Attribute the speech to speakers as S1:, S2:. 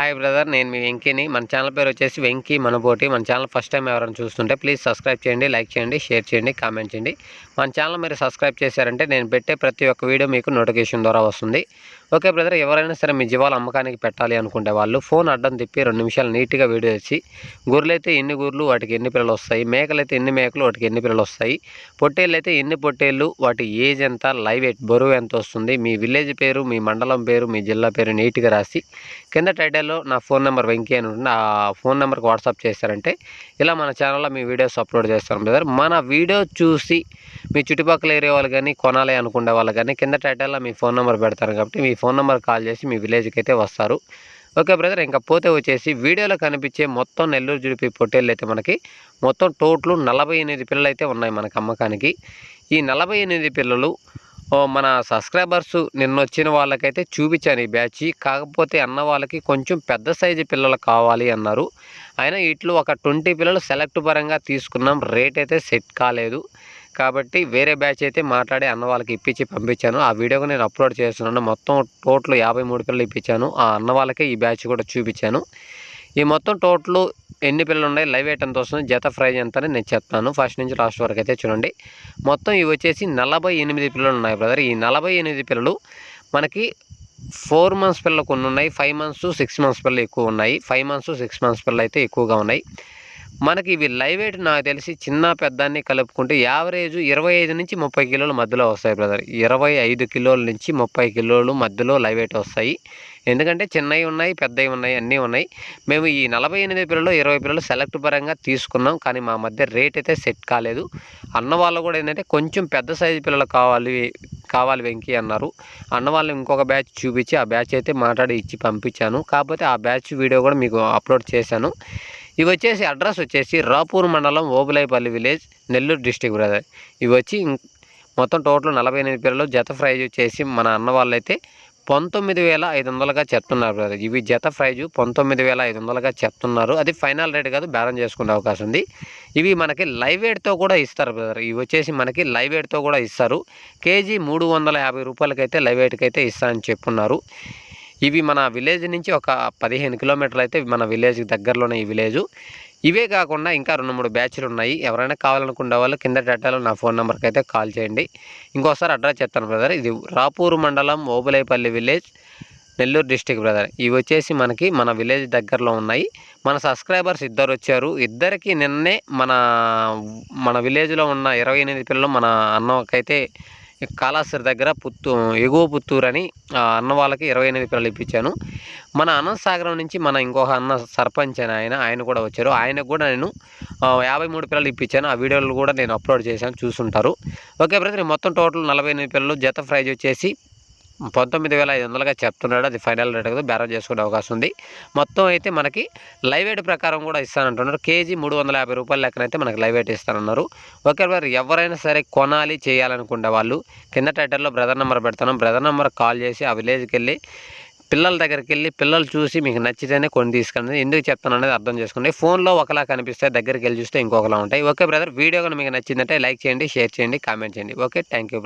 S1: Hi brother నేను మీ వెంకీని. మన channel పేరు వచ్చేసి వెంకీ మనబోటి. మన ఛానల్ ఫస్ట్ టైం ఎవరైనా చూస్తుంటే ప్లీజ్ సబ్స్క్రైబ్ చేయండి లైక్ చేయండి షేర్ చేయండి కామెంట్ చేయండి. మన ఛానల్ మీరు సబ్స్క్రైబ్ చేశారంటే నేను పెట్టే ప్రతి ఒక్క వీడియో మీకు నోటిఫికేషన్ ద్వారా వస్తుంది. ఓకే బ్రదర్ ఎవరైనా సరే మీ జీవాలు అమ్మకానికి పెట్టాలి అనుకుంటే వాళ్ళు ఫోన్ అడ్డం తిప్పి రెండు నిమిషాలు నీట్గా వీడియో ఇచ్చి గొర్రెలైతే ఎన్ని గొర్రెలు వాటికి ఎన్ని పిల్లలు వస్తాయి మేకలు అయితే ఎన్ని మేకలు వాటికి ఎన్ని పిల్లలు వస్తాయి పొట్టేళ్ళు అయితే ఎన్ని పొట్టేళ్ళు వాటి ఏజ్ ఎంత లైవ్ బరువు ఎంత వస్తుంది మీ విలేజ్ పేరు మీ మండలం పేరు మీ జిల్లా పేరు నీట్గా రాసి కింద టైటిల్లో నా ఫోన్ నెంబర్ వెంకీ అని ఉంటుంది ఆ ఫోన్ నెంబర్కి వాట్సాప్ చేశారంటే ఇలా మన ఛానల్లో మీ వీడియోస్ అప్లోడ్ చేస్తాం బ్రదర్. మన వీడియో చూసి మీ చుట్టుపక్కల ఏరియా వాళ్ళు కానీ కొనాలి అనుకునే వాళ్ళు కానీ కింద టైటిల్లో మీ ఫోన్ నెంబర్ పెడతారు కాబట్టి మీ ఫోన్ నెంబర్ కాల్ చేసి మీ విలేజ్కి అయితే వస్తారు. ఓకే బ్రదర్ ఇంకా పోతే వచ్చేసి వీడియోలో కనిపించే మొత్తం నెల్లూరు జుడిపి పొట్టేళ్ళు అయితే మనకి మొత్తం టోటల్ నలభై ఎనిమిది పిల్లలు అయితే ఉన్నాయి మనకి అమ్మకానికి. ఈ నలభై ఎనిమిది పిల్లలు మన సబ్స్క్రైబర్స్ నిన్న వచ్చిన వాళ్ళకైతే చూపించాను ఈ బ్యాచ్. కాకపోతే అన్న వాళ్ళకి కొంచెం పెద్ద సైజు పిల్లలు కావాలి అన్నారు. అయినా ఇట్లు ఒక ట్వంటీ పిల్లలు సెలెక్ట్ పరంగా తీసుకున్నాం. రేట్ అయితే సెట్ కాలేదు. కాబట్టి వేరే బ్యాచ్ అయితే మాట్లాడి అన్న వాళ్ళకి ఇప్పించి పంపించాను. ఆ వీడియోకి నేను అప్లోడ్ చేస్తున్నాను. మొత్తం టోటల్ యాభై మూడు పిల్లలు ఇప్పించాను. ఆ అన్న వాళ్ళకే ఈ బ్యాచ్ కూడా చూపించాను. ఈ మొత్తం టోటల్ ఎన్ని పిల్లలు ఉన్నాయి? లైవ్ వెయిట్ ఎంత వస్తుంది? జత ప్రైజ్ ఎంత అని నేను చెప్తాను. ఫస్ట్ నుంచి లాస్ట్ వరకు అయితే చూడండి. మొత్తం ఇవి వచ్చేసి నలభై ఎనిమిది పిల్లలు ఉన్నాయి బ్రదర్ ఈ నలభై ఎనిమిది పిల్లలు మనకి ఫోర్ మంత్స్ పిల్లలు కొన్ని ఉన్నాయి. ఫైవ్ మంత్స్ సిక్స్ మంత్స్ పిల్లలు ఎక్కువ ఉన్నాయి. ఫైవ్ మంత్స్ సిక్స్ మంత్స్ పిల్లలు అయితే ఎక్కువగా ఉన్నాయి. మనకి ఇవి లైవ్ వెయిట్ నాకు తెలిసి చిన్న పెద్దాన్ని కలుపుకుంటే యావరేజ్ ఇరవై ఐదు నుంచి ముప్పై కిలోల మధ్యలో వస్తాయి బ్రదర్. ఇరవై ఐదు కిలోల నుంచి ముప్పై కిలోలు మధ్యలో లైవ్ వెయిట్ వస్తాయి. ఎందుకంటే చిన్నవి ఉన్నాయి పెద్దవి ఉన్నాయి అన్నీ ఉన్నాయి. మేము ఈ నలభై ఎనిమిది పిల్లలు ఇరవై పిల్లలు సెలెక్ట్ పరంగా తీసుకున్నాం. కానీ మా మధ్య రేట్ అయితే సెట్ కాలేదు. అన్న వాళ్ళు కూడా ఏంటంటే కొంచెం పెద్ద సైజు పిల్లలు కావాలి కావాలి వెంకీ అన్నారు. అన్న వాళ్ళు ఇంకొక బ్యాచ్ చూపించి ఆ బ్యాచ్ అయితే మాట్లాడి ఇచ్చి పంపించాను. కాకపోతే ఆ బ్యాచ్ వీడియో కూడా మీకు అప్లోడ్ చేశాను. ఇవి వచ్చేసి అడ్రస్ వచ్చేసి రాపూర్ మండలం Obulaipalli village Nellore district brother. ఇవి వచ్చి ఇం- మొత్తం టోటల్ నలభై ఎనిమిది పిల్లలు జత ప్రైజ్ వచ్చేసి మన అన్న వాళ్ళైతే పంతొమ్మిది వేల ఐదు వందలుగా చెప్తున్నారు బ్రదర్. ఇవి జత ప్రైజు పంతొమ్మిది వేల ఐదు వందలుగా చెప్తున్నారు. అది ఫైనల్ రేట్ కాదు బేరం చేసుకునే అవకాశం ఉంది. ఇవి మనకి లైవ్ ఎయిడ్తో కూడా ఇస్తారు బ్రదర్. ఇవి వచ్చేసి మనకి లైవ్ ఎయిడ్తో కూడా ఇస్తారు. కేజీ మూడు వందల యాభై రూపాయలకైతే లైవ్ ఎయిడ్కి అయితే ఇస్తా అని చెప్పున్నారు. ఇవి మన విలేజ్ నుంచి ఒక పదిహేను కిలోమీటర్లు అయితే మన విలేజ్ దగ్గరలోనే ఈ విలేజు. ఇవే కాకుండా ఇంకా రెండు మూడు బ్యాచ్లు ఉన్నాయి. ఎవరైనా కావాలనుకునే వాళ్ళు కింద డేటాలో నా ఫోన్ నెంబర్కి అయితే కాల్ చేయండి. ఇంకోసారి అడ్రస్ చెప్తాను బ్రదర్. ఇది రాపూరు మండలం Obulaipalli village Nellore district brother. ఇవి వచ్చేసి మనకి మన విలేజ్ దగ్గరలో ఉన్నాయి. మన సబ్స్క్రైబర్స్ ఇద్దరు వచ్చారు. ఇద్దరికి నిన్నే మన మన విలేజ్లో ఉన్న ఇరవై ఎనిమిది పిల్లలు మన అన్నకైతే కాళాసరి దగ్గర పుత్తూ ఎగువ పుత్తూరు అని అన్న వాళ్ళకి ఇరవై ఎనిమిది పిల్లలు ఇప్పించాను. మన అనంతసాగరం నుంచి మన ఇంకొక అన్న సర్పంచ్ అని ఆయన ఆయన కూడా వచ్చారు. ఆయనకు కూడా నేను యాభై మూడు పిల్లలు ఇప్పించాను. ఆ వీడియోలు కూడా నేను అప్లోడ్ చేశాను చూసుంటారు. ఓకే బ్రదర్ మొత్తం టోటల్ నలభై ఎనిమిది పిల్లలు జత ప్రైజ్ వచ్చేసి పంతొమ్మిది వేల ఐదు వందలుగా చెప్తున్నాడు. అది ఫైనల్ రేట్ కదా బేరం చేసుకునే అవకాశం ఉంది. మొత్తం అయితే మనకి లైవ్ వెయిట్ ప్రకారం కూడా ఇస్తానంటున్నారు. కేజీ మూడు వందల యాభై రూపాయల లెక్కనైతే మనకి లైవ్ వెయిట్ ఇస్తానన్నారు. ఓకే ఎవరైనా సరే కొనాలి చేయాలనుకునే వాళ్ళు కింద టైటిల్లో బ్రదర్ నెంబర్ పెడతాను. బ్రదర్ నెంబర్ కాల్ చేసి ఆ విలేజ్కి వెళ్ళి పిల్లల దగ్గరికి వెళ్ళి పిల్లలు చూసి మీకు నచ్చితేనే కొన్ని తీసుకుని ఎందుకు చెప్తాను అనేది అర్థం చేసుకోండి ఫోన్లో ఒకలా కనిపిస్తే దగ్గరికి వెళ్ళి చూస్తే ఇంకొకలా ఉంటాయి. ఓకే బ్రదర్ వీడియో కనుక మీకు నచ్చిందంటే లైక్ చేయండి షేర్ చేయండి కామెంట్ చేయండి. Okay thank you.